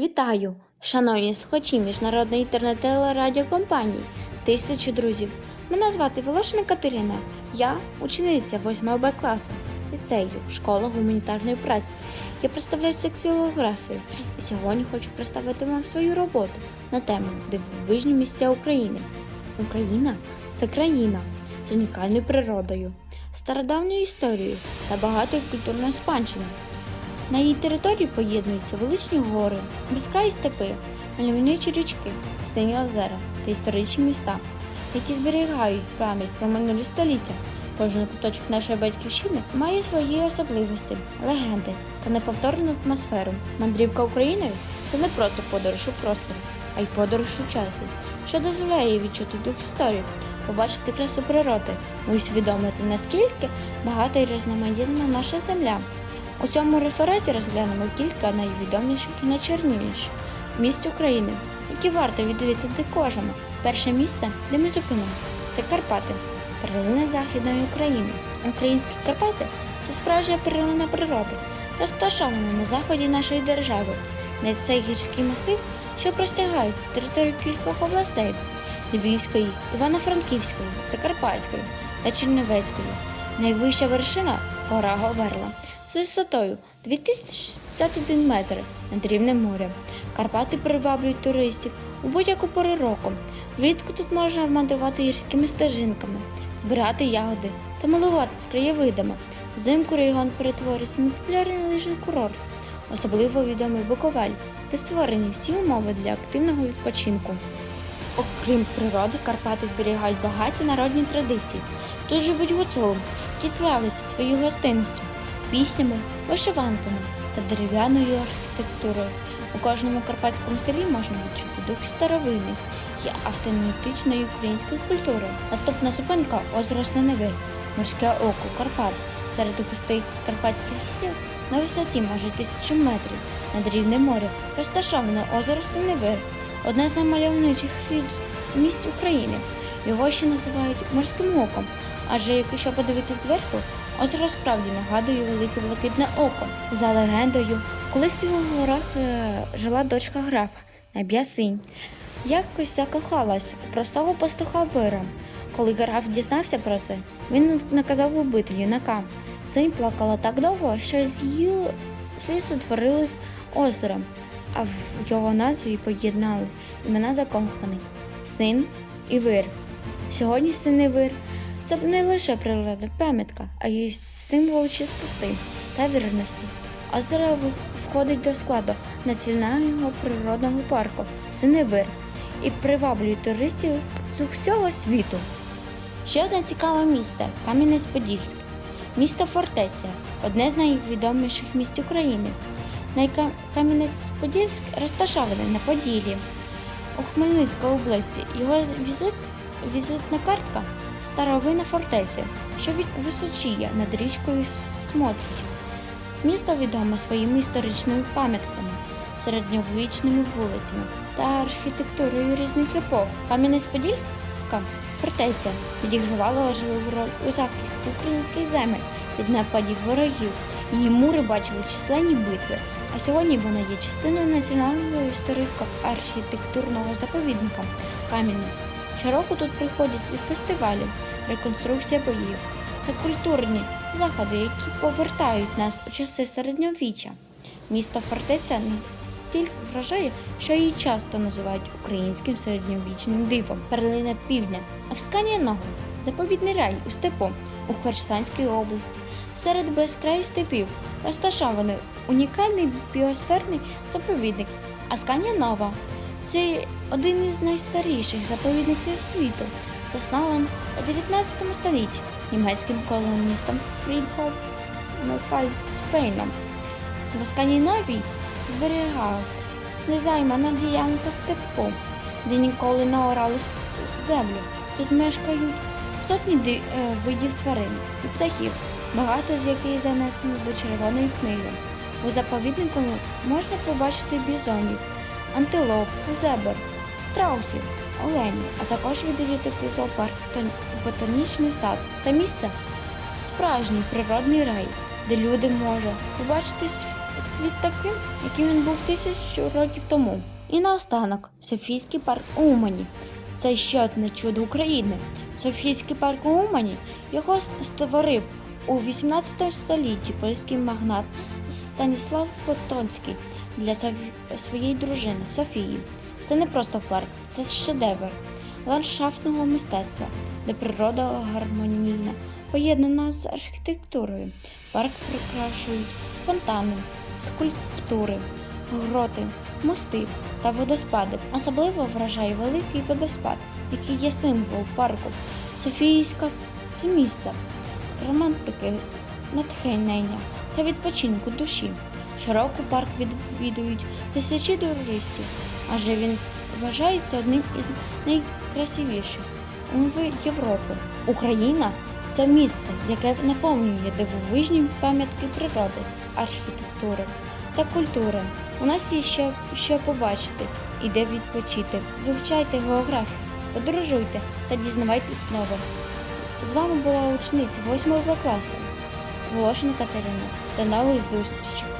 Вітаю, шановні слухачі міжнародної інтернет-телерадіокомпанії Тисячу друзів. Мене звати Волошина Катерина. Я учениця 8 Б класу ліцею, школа гуманітарної праці. Я представляю секцію географії і сьогодні хочу представити вам свою роботу на тему Дивовижні місця України. Україна це країна з унікальною природою, стародавньою історією та багатою культурною спадщиною. На її території поєднуються величні гори, безкраї степи, мальовничі річки, сині озера та історичні міста, які зберігають пам'ять про минулі століття. Кожен куточок нашої батьківщини має свої особливості, легенди та неповторну атмосферу. Мандрівка Україною це не просто подорож у просторі, а й подорож у часі, що дозволяє відчути дух історії, побачити красу природи, усвідомити наскільки багата і різноманітна наша земля. У цьому рефераті розглянемо кілька найвідоміших і найчорніших місць України, які варто відвідати кожному. Перше місце, де ми зупинимося, це Карпати, перлина Західної України. Українські Карпати це справжня перлина природи, розташована на заході нашої держави. На цей гірський масив, що простягається територію кількох областей Львівської, Івано-Франківської, Закарпатської та Чернівецької. Найвища вершина гора Говерла з висотою 2061 метр над рівнем моря. Карпати приваблюють туристів у будь-яку пору року. Влітку тут можна мандрувати гірськими стежинками, збирати ягоди та милуватись краєвидами. Взимку регіон перетворюється на популярний лижний курорт, особливо відомий Буковель, де створені всі умови для активного відпочинку. Окрім природи, Карпати зберігають багаті народні традиції. Тут живуть гуцули, які славляться своєю гостинністю, піснями, вишиванками та дерев'яною архітектурою. У кожному карпатському селі можна відчути дух старовини і автентичної української культури. Наступна зупинка озеро Синевир, морське око Карпат. Серед густих карпатських лісів на висоті майже тисячі метрів над рівнем моря розташоване озеро Синевир, одне з наймальовничих місць України. Його ще називають морським оком, адже якщо подивитись зверху, озеро справді нагадує велике блакитне око. За легендою, колись у горах е, жила дочка графа Наб'я синь. Якось закохалась простого пастуха Вира. Коли граф дізнався про це, він наказав убити юнака. Синь плакала так довго, що з її сліз утворилось озеро, а в його назві поєднали імена закоханих син і вир. Сьогодні син і вир це не лише природна пам'ятка, а й символ чистоти та вірності. Озеро входить до складу національного природного парку Синевир і приваблює туристів з усього світу. Ще одне цікаве місце Кам'янець-Подільськ. Місто фортеця одне з найвідоміших місць України. Кам'янець-Подільськ розташований на Поділлі у Хмельницькій області. Його візит, візитна картка старовина фортеця, що височіє над річкою С- Смотрич. Місто відоме своїми історичними пам'ятками, середньовічними вулицями та архітектурою різних епох. Кам'янець-Подільська фортеця відігравала важливу роль у захисті українських земель від нападів ворогів. Її мури бачили численні битви, а сьогодні вона є частиною національного історико-архітектурного заповідника Кам'янець. Щороку тут приходять і фестивалі, реконструкція боїв та культурні заходи, які повертають нас у часи середньовіччя. Місто фортеця настільки вражає, що її часто називають українським середньовічним дивом. Перлина півдня, Асканія Ногу, заповідний рай у степу у Херсонській області. Серед безкраю степів розташований унікальний біосферний заповідник Асканія Нова. Це один із найстаріших заповідників світу, заснований у 19 столітті німецьким колоністом Фрідхоф Фальцфейном. В Скандинавії зберігав незаймана ділянка степу, де ніколи не орали землю. Тут мешкають сотні е, видів тварин і птахів, багато з яких занесено до червоної книги. У заповіднику можна побачити бізонів, антилоп, зебр, страусів, оленів, а також відвідати зоопарк та ботанічний сад. Це місце справжній природний рай, де люди можуть побачити світ таким, яким він був тисячу років тому. І наостанок Софійський парк Умані. Це ще одне чудо України. Софійський парк Умані його створив у 18 столітті польський магнат Станіслав Потонський для своєї дружини Софії. Це не просто парк, це шедевр ландшафтного мистецтва, де природа гармонійна, поєднана з архітектурою. Парк прикрашують фонтани, скульптури, гроти, мости та водоспади. Особливо вражає великий водоспад, який є символ парку. Софійська це місце романтики, натхнення та відпочинку душі. Щороку парк відвідують тисячі туристів, адже він вважається одним із найкрасивіших в Європи. Україна це місце, яке наповнює дивовижні пам'ятки природи, архітектури та культури. У нас є ще що побачити і де відпочити. Вивчайте географію, подорожуйте та дізнавайтесь нове. З вами була учниця 8 класу Волошина Катерина. До нових зустрічей!